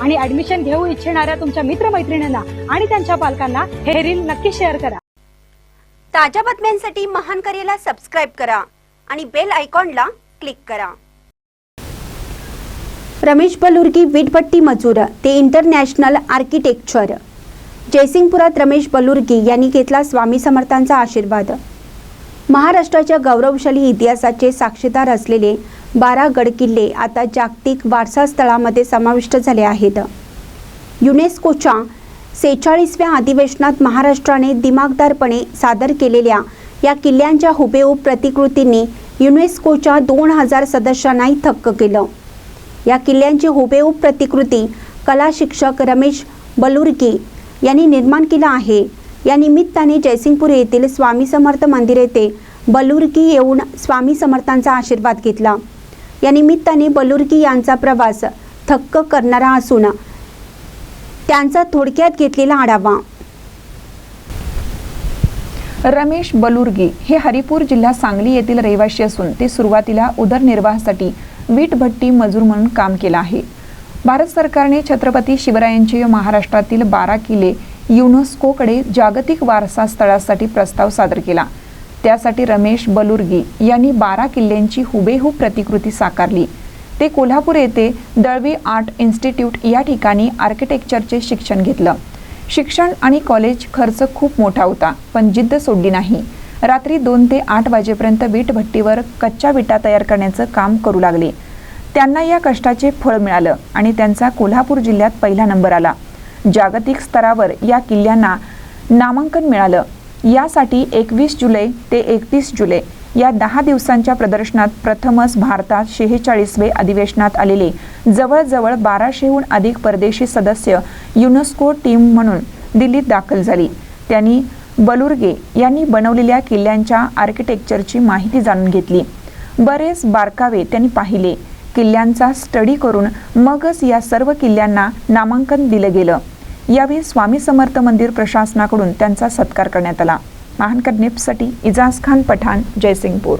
आणि ऍडमिशन घेऊ इच्छिणाऱ्या तुमच्या मित्रमैत्रिणींना आणि त्यांच्या पालकांना हे रील नक्की शेअर करा. ताज्या बातम्यांसाठी महान करेला सबस्क्राईब करा आणि बेल आयकॉनला क्लिक करा. रमेश बलुर्गी वीटभट्टी मजूर ते इंटरनॅशनल आर्किटेक्चर जयसिंगपुरात रमेश बलुर्गी यांनी घेतला स्वामी समर्थांचा आशीर्वाद. महाराष्ट्राच्या गौरवशाली इतिहासाचे साक्षीदार असलेले बारा गडकिल्ले आता जागतिक वारसा स्थळामध्ये समाविष्ट झाले आहेत. युनेस्कोच्या सेहेचाळीसव्या अधिवेशनात महाराष्ट्राने दिमागदारपणे सादर केलेल्या या किल्ल्यांच्या हुबेहूब प्रतिकृतींनी युनेस्कोच्या दोन हजार सदस्यांनाही थक्क केलं. या किल्ल्यांची हुबेहूब प्रतिकृती कला शिक्षक रमेश बलुरकी यांनी निर्माण केला आहे. या निमित्ताने जयसिंगपूर येथील स्वामी समर्थ मंदिर येथे बलुर्गी येऊन स्वामी समर्थांचा आशीर्वाद घेतला. या निमित्ताने बलुर्गी यांचा प्रवास थक्क करणारा असून त्यांचा थोडक्यात घेतलेला आढावा. रमेश बलुर्गी हे हरिपूर जिल्हा सांगली येथील रहिवासी असून ते सुरुवातीला उदरनिर्वाहासाठी वीटभट्टी मजूर म्हणून काम केलं आहे. भारत सरकारने छत्रपती शिवरायांचे महाराष्ट्रातील बारा किल्ले युनेस्कोकडे जागतिक वारसा स्थळासाठी प्रस्ताव सादर केला. त्यासाठी रमेश बलुर्गी यांनी बारा किल्ल्यांची हुबेहूब प्रतिकृती साकारली. ते कोल्हापूर येथे दळवी आर्ट इन्स्टिट्यूट या ठिकाणी आर्किटेक्चरचे शिक्षण घेतलं. शिक्षण आणि कॉलेज खर्च खूप मोठा होता पण जिद्द सोडली नाही. रात्री दोन ते आठ वाजेपर्यंत वीटभट्टीवर कच्च्या विटा तयार करण्याचं काम करू लागले. त्यांना या कष्टाचे फळ मिळालं आणि त्यांचा कोल्हापूर जिल्ह्यात पहिला नंबर आला. जागतिक स्तरावर या किल्ल्यांना नामांकन मिळालं. यासाठी एकवीस जुलै ते एकतीस जुलै या दहा दिवसांच्या प्रदर्शनात प्रथमच भारतात शेहेचाळीसवे अधिवेशनात आलेले जवळजवळ बाराशेहून अधिक परदेशी सदस्य युनेस्को टीम म्हणून दिल्लीत दाखल झाली. त्यांनी बलुर्गे यांनी बनवलेल्या किल्ल्यांच्या आर्किटेक्चरची माहिती जाणून घेतली. बरेच बारकावे त्यांनी पाहिले. किल्ल्यांचा स्टडी करून मगच या सर्व किल्ल्यांना नामांकन दिलं गेलं. यावेळी स्वामी समर्थ मंदिर प्रशासनाकडून त्यांचा सत्कार करण्यात आला. महानकर निप्ससाठी इजाज खान पठाण जयसिंगपूर.